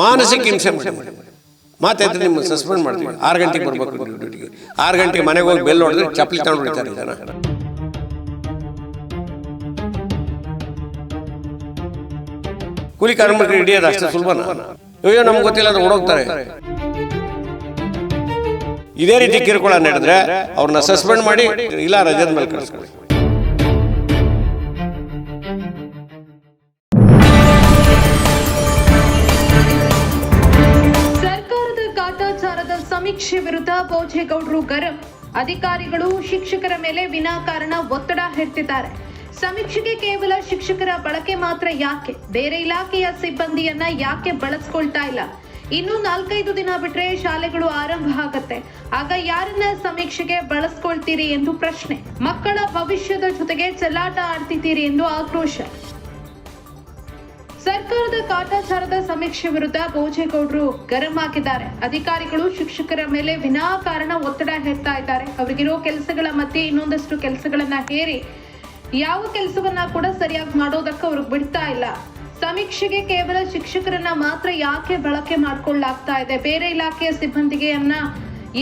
ಮಾನಸಿಕ ಹಿಂಸೆ ಮಾಡಿ. ಮಾತಾಡಿದ್ರೆ ನಿಮ್ಮ ಸಸ್ಪೆಂಡ್ ಮಾಡ್ತೀವಿ. ಆರು ಗಂಟೆಗೆ ಬರ್ಬೇಕು ಡ್ಯೂಟಿಗೆ ಆರು ಗಂಟೆಗೆ ಮನೆಗೆ ಹೋಗಿ ಬೆಲ್ ಹೊಡೆದ್ರೆ ಚಪ್ಪಲಿ ತಗೊಂಡು ಹೊಡಿತಾರೆ ಜನ. ಕೂಲಿ ಕಾರ್ಮಿಕರಿಗೆ ಹಿಡಿಯೋದು ಅಷ್ಟೇ ಸುಲಭನ? ಅಯ್ಯೋ, ನಮ್ಗೆ ಗೊತ್ತಿಲ್ಲ ಅಂದ್ರೆ ಓಡೋಗ್ತಾರೆ. ಇದೇ ರೀತಿ ಕಿರುಕುಳ ನಡೆದ್ರೆ ಅವ್ರನ್ನ ಸಸ್ಪೆಂಡ್ ಮಾಡಿ, ಇಲ್ಲ ರಜದ ಮೇಲೆ ಕಳಿಸ್ಕೊಳ್ಳಿ. ಸಮೀಕ್ಷೆ ವಿರುದ್ಧ ಭೋಜೇಗೌಡರು ಗರಂ. ಅಧಿಕಾರಿಗಳು ಶಿಕ್ಷಕರ ಮೇಲೆ ವಿನಾಕಾರಣ ಒತ್ತಡ ಹೇರ್ತಿದ್ದಾರೆ. ಸಮೀಕ್ಷೆಗೆ ಕೇವಲ ಶಿಕ್ಷಕರ ಬಳಕೆ ಮಾತ್ರ ಯಾಕೆ? ಬೇರೆ ಇಲಾಖೆಯ ಸಿಬ್ಬಂದಿಯನ್ನ ಯಾಕೆ ಬಳಸ್ಕೊಳ್ತಾ ಇಲ್ಲ? ಇನ್ನು ನಾಲ್ಕೈದು ದಿನ ಬಿಟ್ರೆ ಶಾಲೆಗಳು ಆರಂಭ ಆಗತ್ತೆ. ಆಗ ಯಾರನ್ನ ಸಮೀಕ್ಷೆಗೆ ಬಳಸ್ಕೊಳ್ತೀರಿ ಎಂದು ಪ್ರಶ್ನೆ. ಮಕ್ಕಳ ಭವಿಷ್ಯದ ಜೊತೆಗೆ ಚೆಲ್ಲಾಟ ಆಡ್ತಿದ್ದೀರಿ ಎಂದು ಆಕ್ರೋಶ. ಸರ್ಕಾರದ ಕಾಟಾಚಾರದ ಸಮೀಕ್ಷೆ ವಿರುದ್ಧ ಭೋಜೇಗೌಡರು ಗರಂ ಹಾಕಿದ್ದಾರೆ. ಅಧಿಕಾರಿಗಳು ಶಿಕ್ಷಕರ ಮೇಲೆ ವಿನಾಕಾರಣ ಒತ್ತಡ ಹೇರ್ತಾ ಇದ್ದಾರೆ. ಅವರಿಗಿರೋ ಕೆಲಸಗಳ ಮಧ್ಯೆ ಇನ್ನೊಂದಷ್ಟು ಕೆಲಸಗಳನ್ನ ಹೇರಿ, ಯಾವ ಕೆಲಸವನ್ನ ಕೂಡ ಸರಿಯಾಗಿ ಮಾಡೋದಕ್ಕೆ ಅವ್ರಿಗೆ ಬಿಡ್ತಾ ಇಲ್ಲ. ಸಮೀಕ್ಷೆಗೆ ಕೇವಲ ಶಿಕ್ಷಕರನ್ನ ಮಾತ್ರ ಯಾಕೆ ಬಳಕೆ ಮಾಡ್ಕೊಳ್ಳಾಗ್ತಾ ಇದೆ? ಬೇರೆ ಇಲಾಖೆಯ ಸಿಬ್ಬಂದಿಗೆಯನ್ನ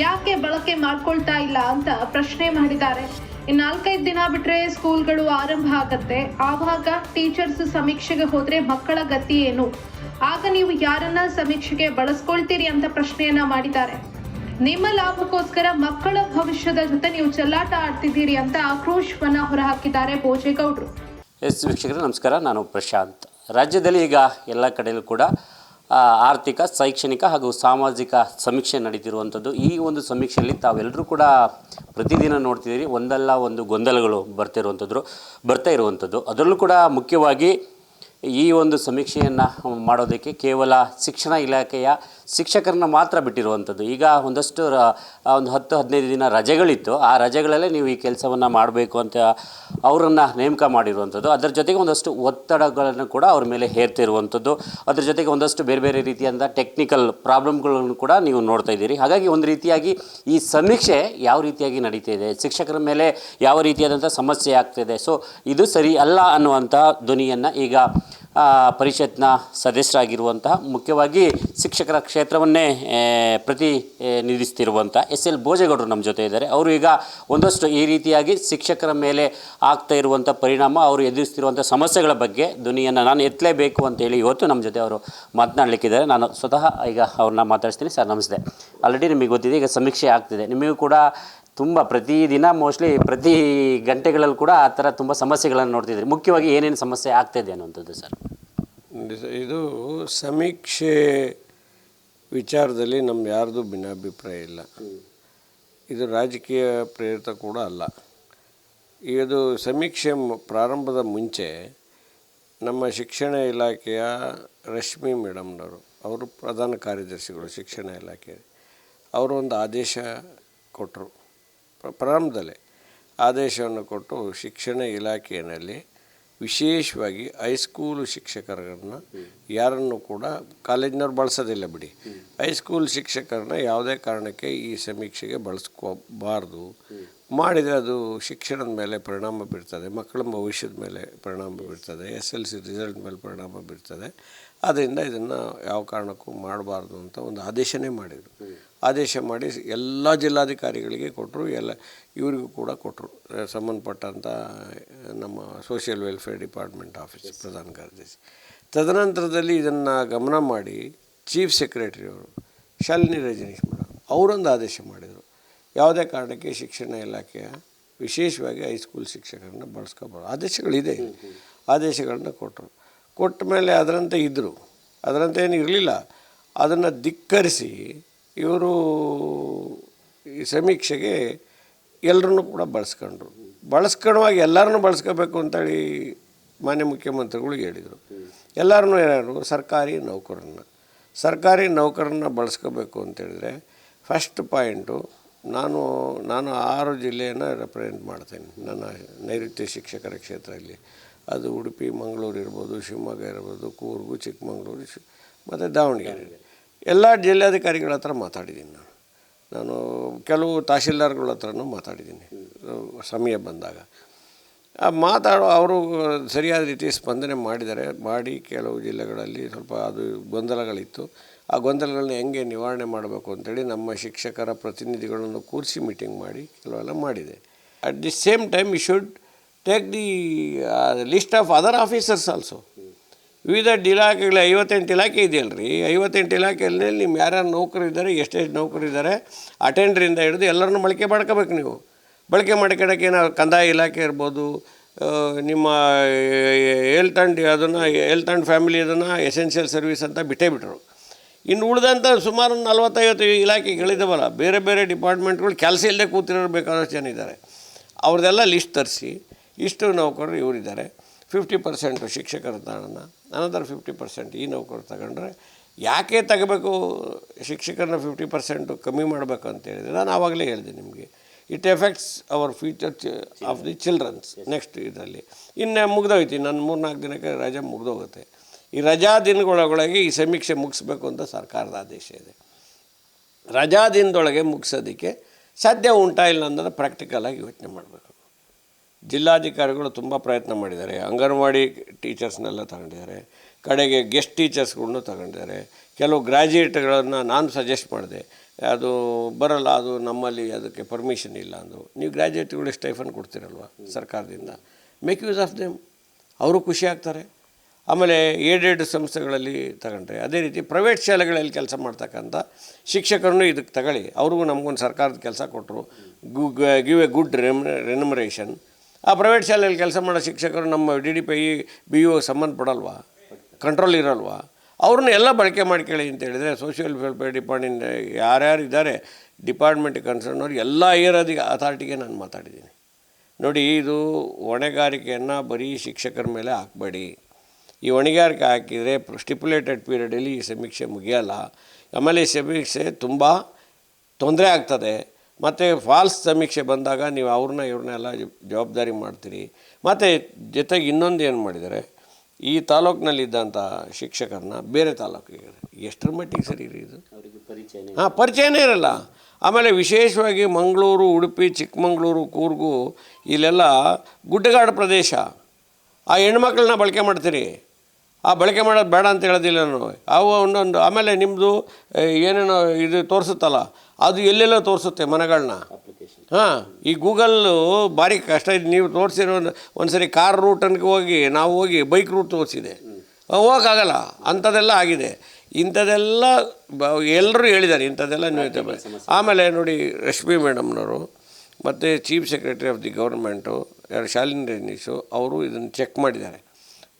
ಯಾಕೆ ಬಳಕೆ ಮಾಡ್ಕೊಳ್ತಾ ಇಲ್ಲ ಅಂತ ಪ್ರಶ್ನೆ ಮಾಡಿದ್ದಾರೆ. ಇನ್ ನಾಲ್ಕೈದು ದಿನ ಬಿಟ್ರೆ ಸ್ಕೂಲ್ಗಳು ಆರಂಭ ಆಗತ್ತೆ. ಆವಾಗ ಟೀಚರ್ಸ್ ಸಮೀಕ್ಷೆಗೆ ಹೋದ್ರೆ ಮಕ್ಕಳ ಗತಿ ಏನು? ಆಗ ನೀವು ಯಾರನ್ನ ಸಮೀಕ್ಷೆಗೆ ಬಳಸ್ಕೊಳ್ತೀರಿ ಅಂತ ಪ್ರಶ್ನೆಯನ್ನ ಮಾಡಿದ್ದಾರೆ. ನಿಮ್ಮ ಲಾಭಕ್ಕೋಸ್ಕರ ಮಕ್ಕಳ ಭವಿಷ್ಯದ ಜೊತೆ ನೀವು ಚೆಲ್ಲಾಟ ಆಡ್ತಿದ್ದೀರಿ ಅಂತ ಆಕ್ರೋಶವನ್ನ ಹೊರಹಾಕಿದ್ದಾರೆ ಭೋಜೇಗೌಡರು. ಎಸ್ ವೀಕ್ಷಕರು, ನಮಸ್ಕಾರ. ನಾನು ಪ್ರಶಾಂತ್. ರಾಜ್ಯದಲ್ಲಿ ಈಗ ಎಲ್ಲ ಕಡೆಯಲ್ಲೂ ಕೂಡ ಆರ್ಥಿಕ, ಶೈಕ್ಷಣಿಕ ಹಾಗೂ ಸಾಮಾಜಿಕ ಸಮೀಕ್ಷೆ ನಡೀತಿರುವಂಥದ್ದು. ಈ ಒಂದು ಸಮೀಕ್ಷೆಯಲ್ಲಿ ತಾವೆಲ್ಲರೂ ಕೂಡ ಪ್ರತಿದಿನ ನೋಡ್ತಿದ್ದೀರಿ. ಒಂದಲ್ಲ ಒಂದು ಗೊಂದಲಗಳು ಬರ್ತಿರುವಂಥದ್ದು, ಬರ್ತಾ ಇರುವಂಥದ್ದು. ಅದರಲ್ಲೂ ಕೂಡ ಮುಖ್ಯವಾಗಿ ಈ ಒಂದು ಸಮೀಕ್ಷೆಯನ್ನು ಮಾಡೋದಕ್ಕೆ ಕೇವಲ ಶಿಕ್ಷಣ ಇಲಾಖೆಯ ಶಿಕ್ಷಕರನ್ನ ಮಾತ್ರ ಬಿಟ್ಟಿರುವಂಥದ್ದು. ಈಗ ಒಂದಷ್ಟು ಒಂದು ಹತ್ತು ಹದಿನೈದು ದಿನ ರಜೆಗಳಿತ್ತು. ಆ ರಜೆಗಳಲ್ಲೇ ನೀವು ಈ ಕೆಲಸವನ್ನು ಮಾಡಬೇಕು ಅಂತ ಅವರನ್ನು ನೇಮಕ ಮಾಡಿರುವಂಥದ್ದು. ಅದರ ಜೊತೆಗೆ ಒಂದಷ್ಟು ಒತ್ತಡಗಳನ್ನು ಕೂಡ ಅವ್ರ ಮೇಲೆ ಹೇರ್ತಿರುವಂಥದ್ದು. ಅದರ ಜೊತೆಗೆ ಒಂದಷ್ಟು ಬೇರೆ ಬೇರೆ ರೀತಿಯಾದ ಟೆಕ್ನಿಕಲ್ ಪ್ರಾಬ್ಲಮ್ಗಳನ್ನು ಕೂಡ ನೀವು ನೋಡ್ತಾ ಇದ್ದೀರಿ. ಹಾಗಾಗಿ ಒಂದು ರೀತಿಯಾಗಿ ಈ ಸಮೀಕ್ಷೆ ಯಾವ ರೀತಿಯಾಗಿ ನಡೀತಾ ಇದೆ ಶಿಕ್ಷಕರ ಮೇಲೆ ಯಾವ ರೀತಿಯಾದಂಥ ಸಮಸ್ಯೆ ಆಗ್ತಿದೆ? ಸೊ ಇದು ಸರಿ ಅಲ್ಲ ಅನ್ನುವಂಥ ಧ್ವನಿಯನ್ನು ಈಗ ಪರಿಷತ್ನ ಸದಸ್ಯರಾಗಿರುವಂತಹ, ಮುಖ್ಯವಾಗಿ ಶಿಕ್ಷಕರ ಕ್ಷೇತ್ರವನ್ನೇ ಪ್ರತಿನಿಧಿಸ್ತಿರುವಂಥ ಎಸ್ ಎಲ್ ಭೋಜೇಗೌಡರು ನಮ್ಮ ಜೊತೆ ಇದ್ದಾರೆ. ಅವರು ಈಗ ಒಂದಷ್ಟು ಈ ರೀತಿಯಾಗಿ ಶಿಕ್ಷಕರ ಮೇಲೆ ಆಗ್ತಾ ಇರುವಂಥ ಪರಿಣಾಮ, ಅವರು ಎದುರಿಸ್ತಿರುವಂಥ ಸಮಸ್ಯೆಗಳ ಬಗ್ಗೆ ಧ್ವನಿಯನ್ನು ನಾನು ಎತ್ತಲೇಬೇಕು ಅಂತೇಳಿ ಇವತ್ತು ನಮ್ಮ ಜೊತೆ ಅವರು ಮಾತನಾಡಲಿಕ್ಕಿದ್ದಾರೆ. ನಾನು ಸ್ವತಃ ಈಗ ಅವ್ರನ್ನ ಮಾತಾಡ್ತೀನಿ ಸರ್, ನಮಸ್ತೆ. ಆಲ್ರೆಡಿ ನಿಮಗೆ ಗೊತ್ತಿದೆ, ಈಗ ಸಮೀಕ್ಷೆ ಆಗ್ತಿದೆ. ನಿಮಗೂ ಕೂಡ ತುಂಬ ಪ್ರತಿದಿನ ಮೋಸ್ಟ್ಲಿ ಪ್ರತಿ ಗಂಟೆಗಳಲ್ಲಿ ಕೂಡ ಆ ಥರ ತುಂಬ ಸಮಸ್ಯೆಗಳನ್ನು ನೋಡ್ತಿದ್ರಿ. ಮುಖ್ಯವಾಗಿ ಏನೇನು ಸಮಸ್ಯೆ ಆಗ್ತಾಯಿದೆ ಅನ್ನೋಂಥದ್ದು ಸರ್? ಇದು ಸಮೀಕ್ಷೆ ವಿಚಾರದಲ್ಲಿ ನಮ್ಮ ಯಾರ್ದು ಭಿನ್ನಾಭಿಪ್ರಾಯ ಇಲ್ಲ. ಇದು ರಾಜಕೀಯ ಪ್ರೇರಿತ ಕೂಡ ಅಲ್ಲ. ಇದು ಸಮೀಕ್ಷೆ ಪ್ರಾರಂಭದ ಮುಂಚೆ ನಮ್ಮ ಶಿಕ್ಷಣ ಇಲಾಖೆಯ ರಶ್ಮಿ ಮೇಡಮ್ನವರು, ಅವರು ಪ್ರಧಾನ ಕಾರ್ಯದರ್ಶಿಗಳು ಶಿಕ್ಷಣ ಇಲಾಖೆ ಅವರು ಒಂದು ಆದೇಶ ಕೊಟ್ಟರು ಪ್ರಾರಂಭದಲ್ಲೇ ಆದೇಶವನ್ನು ಕೊಟ್ಟು ಶಿಕ್ಷಣ ಇಲಾಖೆಯಲ್ಲಿ ವಿಶೇಷವಾಗಿ ಹೈಸ್ಕೂಲ್ ಶಿಕ್ಷಕರನ್ನು ಯಾರನ್ನು ಕೂಡ ಕಾಲೇಜಿನವ್ರು ಬಳಸೋದಿಲ್ಲ ಬಿಡಿ. ಹೈಸ್ಕೂಲ್ ಶಿಕ್ಷಕರನ್ನ ಯಾವುದೇ ಕಾರಣಕ್ಕೆ ಈ ಸಮೀಕ್ಷೆಗೆ ಬಳಸ್ಕೋಬಾರ್ದು. ಮಾಡಿದರೆ ಅದು ಶಿಕ್ಷಣದ ಮೇಲೆ ಪರಿಣಾಮ ಬೀರ್ತದೆ, ಮಕ್ಕಳ ಭವಿಷ್ಯದ ಮೇಲೆ ಪರಿಣಾಮ ಬೀರ್ತದೆ ಎಸ್ ಎಲ್ ಸಿ ರಿಸಲ್ಟ್ ಮೇಲೆ ಪರಿಣಾಮ ಬೀರ್ತದೆ. ಆದ್ದರಿಂದ ಇದನ್ನು ಯಾವ ಕಾರಣಕ್ಕೂ ಮಾಡಬಾರ್ದು ಅಂತ ಒಂದು ಆದೇಶನೇ ಮಾಡಿದರು. ಆದೇಶ ಮಾಡಿ ಎಲ್ಲ ಜಿಲ್ಲಾಧಿಕಾರಿಗಳಿಗೆ ಕೊಟ್ಟರು, ಎಲ್ಲ ಇವರಿಗೂ ಕೂಡ ಕೊಟ್ಟರು. ಸಂಬಂಧಪಟ್ಟಂಥ ನಮ್ಮ ಸೋಷಿಯಲ್ ವೆಲ್ಫೇರ್ ಡಿಪಾರ್ಟ್ಮೆಂಟ್ ಆಫೀಸ್ ಪ್ರಧಾನ ಕಾರ್ಯದರ್ಶಿ. ತದನಂತರದಲ್ಲಿ ಇದನ್ನು ಗಮನ ಮಾಡಿ ಚೀಫ್ ಸೆಕ್ರೆಟರಿಯವರು ಶಾಲಿನಿ ರಜನೀಶ್ ಮೇಡಮ್ ಅವರೊಂದು ಆದೇಶ ಮಾಡಿದರು. ಯಾವುದೇ ಕಾರಣಕ್ಕೆ ಶಿಕ್ಷಣ ಇಲಾಖೆಯ ವಿಶೇಷವಾಗಿ ಹೈಸ್ಕೂಲ್ ಶಿಕ್ಷಕರನ್ನ ಬಳಸ್ಕೋಬಾರ್ದು. ಆದೇಶಗಳಿದೆ. ಆದೇಶಗಳನ್ನ ಕೊಟ್ಟರು. ಕೊಟ್ಟ ಮೇಲೆ ಅದರಂತೆ ಇದ್ದರು ಅದರಂತೆ ಏನು ಇರಲಿಲ್ಲ. ಅದನ್ನು ಧಿಕ್ಕರಿಸಿ ಇವರು ಈ ಸಮೀಕ್ಷೆಗೆ ಎಲ್ಲರನ್ನೂ ಕೂಡ ಬಳಸ್ಕೊಂಡ್ರು. ಬಳಸ್ಕೊಳ್ಳುವಾಗ ಎಲ್ಲರನ್ನೂ ಬಳಸ್ಕೋಬೇಕು ಅಂತೇಳಿ ಮಾನ್ಯ ಮುಖ್ಯಮಂತ್ರಿಗಳಿಗೆ ಹೇಳಿದರು. ಎಲ್ಲರನ್ನೂ ಯಾರು? ಸರ್ಕಾರಿ ನೌಕರನ್ನ ಸರ್ಕಾರಿ ನೌಕರನ್ನ ಬಳಸ್ಕೋಬೇಕು ಅಂತೇಳಿದರೆ ಫಸ್ಟ್ ಪಾಯಿಂಟು ನಾನು ನಾನು ಆರು ಜಿಲ್ಲೆಯನ್ನು ರೆಪ್ರೆಸೆಂಟ್ ಮಾಡ್ತೇನೆ ನನ್ನ ನೈಋತ್ಯ ಶಿಕ್ಷಕರ ಕ್ಷೇತ್ರದಲ್ಲಿ. ಅದು ಉಡುಪಿ, ಮಂಗಳೂರು ಇರ್ಬೋದು, ಶಿವಮೊಗ್ಗ ಇರ್ಬೋದು, ಕೂರ್ಗು, ಚಿಕ್ಕಮಗಳೂರು ಮತ್ತು ದಾವಣಗೆರೆ. ಎಲ್ಲ ಜಿಲ್ಲಾಧಿಕಾರಿಗಳ ಹತ್ರ ಮಾತಾಡಿದ್ದೀನಿ ನಾನು. ನಾನು ಕೆಲವು ತಹಶೀಲ್ದಾರ್ಗಳ ಹತ್ರನೂ ಮಾತಾಡಿದ್ದೀನಿ. ಸಮಯ ಬಂದಾಗ. ಆ ಮಾತಾಡೋ, ಅವರು ಸರಿಯಾದ ರೀತಿ ಸ್ಪಂದನೆ ಮಾಡಿದ್ದಾರೆ ಮಾಡಿ ಕೆಲವು ಜಿಲ್ಲೆಗಳಲ್ಲಿ ಸ್ವಲ್ಪ ಅದು ಗೊಂದಲಗಳಿತ್ತು. ಆ ಗೊಂದಲಗಳನ್ನ ಹೆಂಗೆ ನಿವಾರಣೆ ಮಾಡಬೇಕು ಅಂತೇಳಿ ನಮ್ಮ ಶಿಕ್ಷಕರ ಪ್ರತಿನಿಧಿಗಳನ್ನು ಕೂರಿಸಿ ಮೀಟಿಂಗ್ ಮಾಡಿ ಕೆಲವೆಲ್ಲ ಮಾಡಿದೆ. At the same time you should take the list of other officers also ವಿವಿಧ ಇಲಾಖೆಗಳ ಐವತ್ತೆಂಟು ಇಲಾಖೆ ಇದೆಯಲ್ಲ ರೀ ಐವತ್ತೆಂಟು ಇಲಾಖೆಯಲ್ಲಿ ನಿಮ್ಮ ಯಾರ್ಯಾರು ನೌಕರಿದ್ದಾರೆ, ಎಷ್ಟೆಷ್ಟು ನೌಕರು ಇದ್ದಾರೆ ಅಟೆಂಡ್ರಿಂದ ಹಿಡಿದು ಎಲ್ಲರನ್ನೂ ಬಳಕೆ ಮಾಡ್ಕೋಬೇಕು ನೀವು. ಬಳಕೆ ಮಾಡ್ಕೊಳಕ್ಕೆ ಏನೋ ಕಂದಾಯ ಇಲಾಖೆ ಇರ್ಬೋದು ನಿಮ್ಮ ಹೆಲ್ತ್ ಆ್ಯಂಡ್ ಅದನ್ನು ಹೆಲ್ತ್ ಆ್ಯಂಡ್ ಫ್ಯಾಮಿಲಿ ಅದನ್ನು ಎಸೆನ್ಷಿಯಲ್ ಸರ್ವಿಸ್ ಅಂತ ಬಿಟ್ಟೇ ಬಿಟ್ಟರು ಇನ್ನು ಉಳಿದಂಥ ಸುಮಾರು ನಲವತ್ತೈವತ್ತು ಇಲಾಖೆಗಳಿದ್ದಾವಲ್ಲ ಬೇರೆ ಬೇರೆ ಡಿಪಾರ್ಟ್ಮೆಂಟ್ಗಳು ಕೆಲಸ ಇಲ್ಲದೆ ಕೂತಿರಬೇಕಾದಷ್ಟು ಜನ ಇದ್ದಾರೆ. ಅವ್ರದ್ದೆಲ್ಲ ಲಿಸ್ಟ್ ತರಿಸಿ, ಇಷ್ಟು ನೌಕರರು ಇವರಿದ್ದಾರೆ. ಫಿಫ್ಟಿ ಪರ್ಸೆಂಟು ಶಿಕ್ಷಕರ ತಗೋಣ ಅನದರ್ ಫಿಫ್ಟಿ ಪರ್ಸೆಂಟ್ ಈ ನೌಕರು ತಗೊಂಡ್ರೆ ಯಾಕೆ ತಗಬೇಕು ಶಿಕ್ಷಕರನ್ನ ಫಿಫ್ಟಿ ಪರ್ಸೆಂಟು ಕಮ್ಮಿ ಮಾಡಬೇಕು ಅಂತ ಹೇಳಿದರೆ ನಾನು ಆವಾಗಲೇ ಹೇಳಿದೆ ನಿಮಗೆ it effects our future of the childrens next ಇದರಲ್ಲಿ. ಇನ್ನು ಮುಗ್ದೋಯ್ತು ನಾನು ಮೂರ್ನಾಲ್ಕು ದಿನಕ್ಕೆ ರಜೆ ಮುಗ್ದೋಗುತ್ತೆ. ಈ ರಜಾ ದಿನಗಳೊಳಗೆ ಈ ಸಮೀಕ್ಷೆ ಮುಗಿಸ್ಬೇಕು ಅಂತ ಸರ್ಕಾರದ ಆದೇಶ ಇದೆ. ರಜಾ ದಿನದೊಳಗೆ ಮುಗಿಸೋದಕ್ಕೆ ಸಾಧ್ಯ ಉಂಟಾ ಇಲ್ಲ ಅಂದರೆ ಪ್ರಾಕ್ಟಿಕಲಾಗಿ ಯೋಚನೆ ಮಾಡಬೇಕು. ಜಿಲ್ಲಾಧಿಕಾರಿಗಳು ತುಂಬ ಪ್ರಯತ್ನ ಮಾಡಿದ್ದಾರೆ. ಅಂಗನವಾಡಿ ಟೀಚರ್ಸ್ನೆಲ್ಲ ತಗೊಂಡಿದ್ದಾರೆ. ಕಡೆಗೆ ಗೆಸ್ಟ್ ಟೀಚರ್ಸ್ಗಳನ್ನು ತಗೊಂಡಿದ್ದಾರೆ. ಕೆಲವು ಗ್ರ್ಯಾಜುಯೇಟ್ಗಳನ್ನು ನಾನು ಸಜೆಸ್ಟ್ ಮಾಡಿದೆ. ಅದು ಬರಲ್ಲ, ಅದು ನಮ್ಮಲ್ಲಿ ಅದಕ್ಕೆ ಪರ್ಮಿಷನ್ ಇಲ್ಲ ಅಂದು. ನೀವು ಗ್ರ್ಯಾಜುಯೇಟ್ಗಳು ಸ್ಟೈಫನ್ ಕೊಡ್ತೀರಲ್ವ ಸರ್ಕಾರದಿಂದ? ಮೇಕ್ ಯೂಸ್ ಆಫ್ ದೆಮ್ ಅವರು ಖುಷಿ ಆಗ್ತಾರೆ. ಆಮೇಲೆ ಏಡೆಡ್ ಸಂಸ್ಥೆಗಳಲ್ಲಿ ತಗೊಂಡ್ರೆ, ಅದೇ ರೀತಿ ಪ್ರೈವೇಟ್ ಶಾಲೆಗಳಲ್ಲಿ ಕೆಲಸ ಮಾಡ್ತಕ್ಕಂಥ ಶಿಕ್ಷಕರನ್ನು ಇದಕ್ಕೆ ತಗೊಳ್ಳಿ. ಅವ್ರಿಗೂ ನಮಗೊಂದು ಸರ್ಕಾರದ ಕೆಲಸ ಕೊಟ್ಟರು. ಗು ಗಿವ್ ಎ ಗುಡ್ ರೆಮ್ ರೆನ್ಯುಮರೇಷನ್ ಆ ಪ್ರೈವೇಟ್ ಶಾಲೆಯಲ್ಲಿ ಕೆಲಸ ಮಾಡೋ ಶಿಕ್ಷಕರು ನಮ್ಮ D D P B U ಸಂಬಂಧಪಡಲ್ವಾ? Control ಇರಲ್ವಾ? ಅವ್ರನ್ನ ಎಲ್ಲ ಬಳಕೆ ಮಾಡ್ಕೊಳ್ಳಿ ಅಂತ ಹೇಳಿದರೆ ಸೋಷಿಯಲ್ ವೆಲ್ಫೇರ್ ಡಿಪಾರ್ಟ್ಮೆಂಟ್ ಯಾರ್ಯಾರು ಇದ್ದಾರೆ ಡಿಪಾರ್ಟ್ಮೆಂಟ್ ಕನ್ಸರ್ನ್ ಅವ್ರು ಎಲ್ಲ ಏರೋದಿಗೆ ಅಥಾರಿಟಿಗೆ ನಾನು ಮಾತಾಡಿದ್ದೀನಿ. ನೋಡಿ, ಇದು ಹೊಣೆಗಾರಿಕೆಯನ್ನು ಬರೀ ಶಿಕ್ಷಕರ ಮೇಲೆ ಹಾಕಬೇಡಿ. ಈ ಹೊಣೆಗಾರಿಕೆ ಹಾಕಿದರೆ ಸ್ಟಿಪ್ಯುಲೇಟೆಡ್ ಪೀರಿಯಡಲ್ಲಿ ಈ ಸಮೀಕ್ಷೆ ಮುಗಿಯೋಲ್ಲ. ಆಮೇಲೆ ಈ ಸಮೀಕ್ಷೆ ತುಂಬ ತೊಂದರೆ ಆಗ್ತದೆ. ಮತ್ತು ಫಾಲ್ಸ್ ಸಮೀಕ್ಷೆ ಬಂದಾಗ ನೀವು ಅವ್ರನ್ನ ಇವ್ರನ್ನೆಲ್ಲ ಜವಾಬ್ದಾರಿ ಮಾಡ್ತೀರಿ. ಮತ್ತು ಜೊತೆಗೆ ಇನ್ನೊಂದು ಏನು ಮಾಡಿದ್ದಾರೆ ಈ ತಾಲೂಕಿನಲ್ಲಿದ್ದಂಥ ಶಿಕ್ಷಕರನ್ನ ಬೇರೆ ತಾಲೂಕಿಗೆ ಎಷ್ಟರ ಮಟ್ಟಿಗೆ ಸರಿ ರೀ ಇದು? ಪರಿಚಯ ಹಾಂ ಪರಿಚಯನೇ ಇರಲ್ಲ. ಆಮೇಲೆ ವಿಶೇಷವಾಗಿ ಮಂಗಳೂರು ಉಡುಪಿ ಚಿಕ್ಕಮಗಳೂರು ಕೂರ್ಗು ಇಲ್ಲೆಲ್ಲ ಗುಡ್ಡಗಾಡು ಪ್ರದೇಶ. ಆ ಹೆಣ್ಮಕ್ಳನ್ನ ಬಳಕೆ ಮಾಡ್ತೀರಿ. ಆ ಬಳಕೆ ಮಾಡೋದು ಬೇಡ ಅಂತ ಹೇಳೋದಿಲ್ಲ ನಾನು. ಅವು ಒಂದೊಂದು ಆಮೇಲೆ ನಿಮ್ಮದು ಏನೇನೋ ಇದು ತೋರಿಸುತ್ತಲ್ಲ ಅದು ಎಲ್ಲೆಲ್ಲೋ ತೋರಿಸುತ್ತೆ ಮನೆಗಳನ್ನ ಹಾಂ ಈ ಗೂಗಲ್ಲು ಭಾರಿ ಕಷ್ಟ. ಇದೆ ನೀವು ತೋರಿಸಿರೋ ಒಂದು ಸರಿ ಕಾರ್ ರೂಟನ್ಗೆ ಹೋಗಿ ನಾವು ಹೋಗಿ ಬೈಕ್ ರೂಟ್ ತೋರಿಸಿದೆ. ಹೋಗೋಕ್ಕಾಗಲ್ಲ ಅಂಥದ್ದೆಲ್ಲ ಆಗಿದೆ. ಇಂಥದ್ದೆಲ್ಲ ಬ ಎಲ್ಲರೂ ಹೇಳಿದ್ದಾರೆ ಇಂಥದ್ದೆಲ್ಲ ನೀವು ಆಮೇಲೆ ನೋಡಿ ರಶ್ಮಿ ಮೇಡಮ್ನವರು ಮತ್ತು chief secretary of the government ಯಾರು ಶಾಲಿನಿ ರಜನೀಶು ಅವರು ಇದನ್ನು ಚೆಕ್ ಮಾಡಿದ್ದಾರೆ.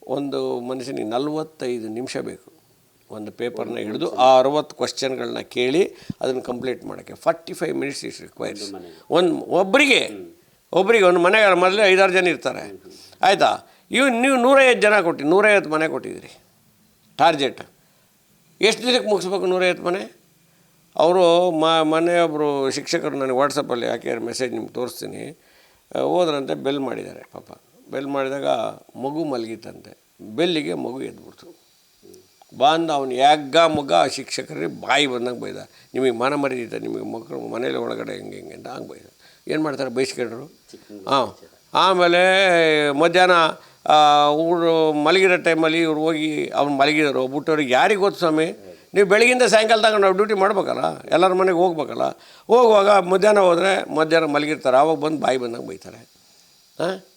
ಒಂದು ಮನುಷ್ಯನಿಗೆ ನಲವತ್ತೈದು ನಿಮಿಷ ಬೇಕು. ಒಂದು ಪೇಪರ್ನ ಹಿಡಿದು ಆ ಅರವತ್ತು ಕ್ವಶನ್ಗಳನ್ನ ಕೇಳಿ ಅದನ್ನು ಕಂಪ್ಲೀಟ್ ಮಾಡೋಕ್ಕೆ. Forty five minutes is requires ಒಂದು ಒಬ್ಬರಿಗೆ ಒಬ್ಬರಿಗೆ ಒಂದು ಮನೆ ಮೊದಲೇ ಐದಾರು ಜನ ಇರ್ತಾರೆ. ಆಯಿತಾ? ಇವು ನೀವು ನೂರೈವತ್ತು ಜನ ಕೊಟ್ಟು ನೂರೈವತ್ತು ಮನೆ ಕೊಟ್ಟಿದ್ದೀರಿ ಟಾರ್ಗೆಟ್. ಎಷ್ಟು ದಿನಕ್ಕೆ ಮುಗಿಸ್ಬೇಕು ನೂರೈವತ್ತು ಮನೆ? ಅವರು ಮ ಮನೆಯೊಬ್ಬರು ಶಿಕ್ಷಕರು ನನಗೆ ವಾಟ್ಸಪ್ಪಲ್ಲಿ ಯಾಕೆ ಮೆಸೇಜ್ ನಿಮ್ಗೆ ತೋರಿಸ್ತೀನಿ. ಹೋದ್ರಂತೆ ಬೆಲ್ ಮಾಡಿದ್ದಾರೆ ಪಾಪ. ಬೆಲ್ ಮಾಡಿದಾಗ ಮಗು ಮಲಗಿತಂತೆ. ಬೆಲ್ಲಿಗೆ ಮಗು ಎದ್ಬಿಡ್ತು. ಬಂದು ಅವನು ಯಾಗ ಮಗ ಆ ಶಿಕ್ಷಕರಿಗೆ ಬಾಯಿ ಬಂದಂಗೆ ಬೈದ. ನಿಮಗೆ ಮನ ಮರ್ಯಾದೆ ನಿಮಗೆ ಮಕ್ಕಳು ಮನೇಲಿ ಒಳಗಡೆ ಹೆಂಗೆ ಹೆಂಗೆ ಅಂತ ಹಂಗೆ ಬೈದ. ಏನು ಮಾಡ್ತಾರೆ ಬೈಸ್ಕೊಂಡ್ರು ಹಾಂ. ಆಮೇಲೆ ಮಧ್ಯಾಹ್ನ ಊರು ಮಲಗಿರೋ ಟೈಮಲ್ಲಿ ಇವ್ರು ಹೋಗಿ ಅವ್ನು ಮಲಗಿದರು. ಬಿಟ್ಟವ್ರಿಗೆ ಯಾರಿಗೆ ಗೊತ್ತು ಸ್ವಾಮಿ? ನೀವು ಬೆಳಗಿಂದ ಸಾಯಂಕಾಲ ತಗೊಂಡು ನಾವು ಡ್ಯೂಟಿ ಮಾಡ್ಬೇಕಲ್ಲ? ಎಲ್ಲರ ಮನೆಗೆ ಹೋಗ್ಬೇಕಲ್ಲ? ಹೋಗುವಾಗ ಮಧ್ಯಾಹ್ನ ಹೋದರೆ ಮಧ್ಯಾಹ್ನ ಮಲಗಿರ್ತಾರೆ. ಆವಾಗ ಬಂದು ಬಾಯಿ ಬಂದಂಗೆ ಬೈತಾರೆ.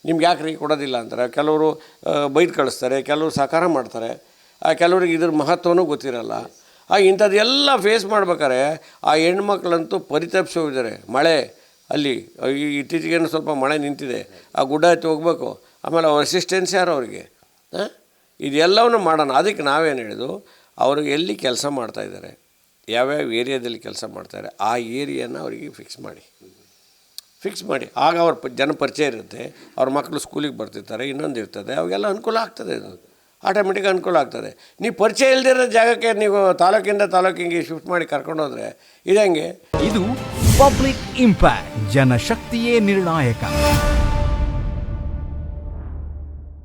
ನಿಮ್ಗೆ ಯಾಕೆ ರೀ ಕೊಡೋದಿಲ್ಲ ಅಂತಾರೆ? ಕೆಲವರು ಬೈದು ಕಳಿಸ್ತಾರೆ, ಕೆಲವರು ಸಹಕಾರ ಮಾಡ್ತಾರೆ. ಕೆಲವ್ರಿಗೆ ಇದ್ರ ಮಹತ್ವನೂ ಗೊತ್ತಿರಲ್ಲ. ಆ ಇಂಥದ್ದೆಲ್ಲ ಫೇಸ್ ಮಾಡ್ಬೇಕಾದ್ರೆ ಆ ಹೆಣ್ಮಕ್ಳಂತೂ ಪರಿತಪ್ಸಿ ಹೋಗಿದ್ದಾರೆ ಮಳೆ, ಅಲ್ಲಿ ಇತ್ತೀಚೆಗೇನು ಸ್ವಲ್ಪ ಮಳೆ ನಿಂತಿದೆ. ಆ ಗುಡ್ಡ ಹತ್ತಿ ಹೋಗ್ಬೇಕು. ಆಮೇಲೆ ಅವ್ರ ಅಸಿಸ್ಟೆನ್ಸ್ ಯಾರು ಅವ್ರಿಗೆ? ಹಾಂ ಇದೆಲ್ಲವನ್ನು ಮಾಡೋಣ. ಅದಕ್ಕೆ ನಾವೇನು ಹೇಳಿದು ಅವರು ಎಲ್ಲಿ ಕೆಲಸ ಮಾಡ್ತಾಯಿದ್ದಾರೆ ಯಾವ್ಯಾವ ಏರಿಯಾದಲ್ಲಿ ಕೆಲಸ ಮಾಡ್ತಾರೆ ಆ ಏರಿಯಾನ ಅವರಿಗೆ ಫಿಕ್ಸ್ ಮಾಡಿ. ಫಿಕ್ಸ್ ಮಾಡಿ. ಆಗ ಅವ್ರ ಜನ ಪರಿಚಯ ಇರುತ್ತೆ. ಅವ್ರ ಮಕ್ಕಳು ಸ್ಕೂಲಿಗೆ ಬರ್ತಿರ್ತಾರೆ, ಇನ್ನೊಂದು ಇರ್ತದೆ. ಅವಾಗೆಲ್ಲ ಅನುಕೂಲ ಆಗ್ತದೆ ಇದು. ಆಟೋಮೆಟಿಕ್ ಅನುಕೂಲ ಆಗ್ತದೆ. ನೀವು ಪರಿಚಯ ಇಲ್ದಿರೋ ಜಾಗಕ್ಕೆ ನೀವು ತಾಲೂಕಿಂದ ತಾಲೂಕಿಗೆ ಶಿಫ್ಟ್ ಮಾಡಿ ಕರ್ಕೊಂಡೋದ್ರೆ ಇದಂಗೆ. ಇದು ಪಬ್ಲಿಕ್ ಇಂಪ್ಯಾಕ್ಟ್ ಜನಶಕ್ತಿಯೇ ನಿರ್ಣಾಯಕ.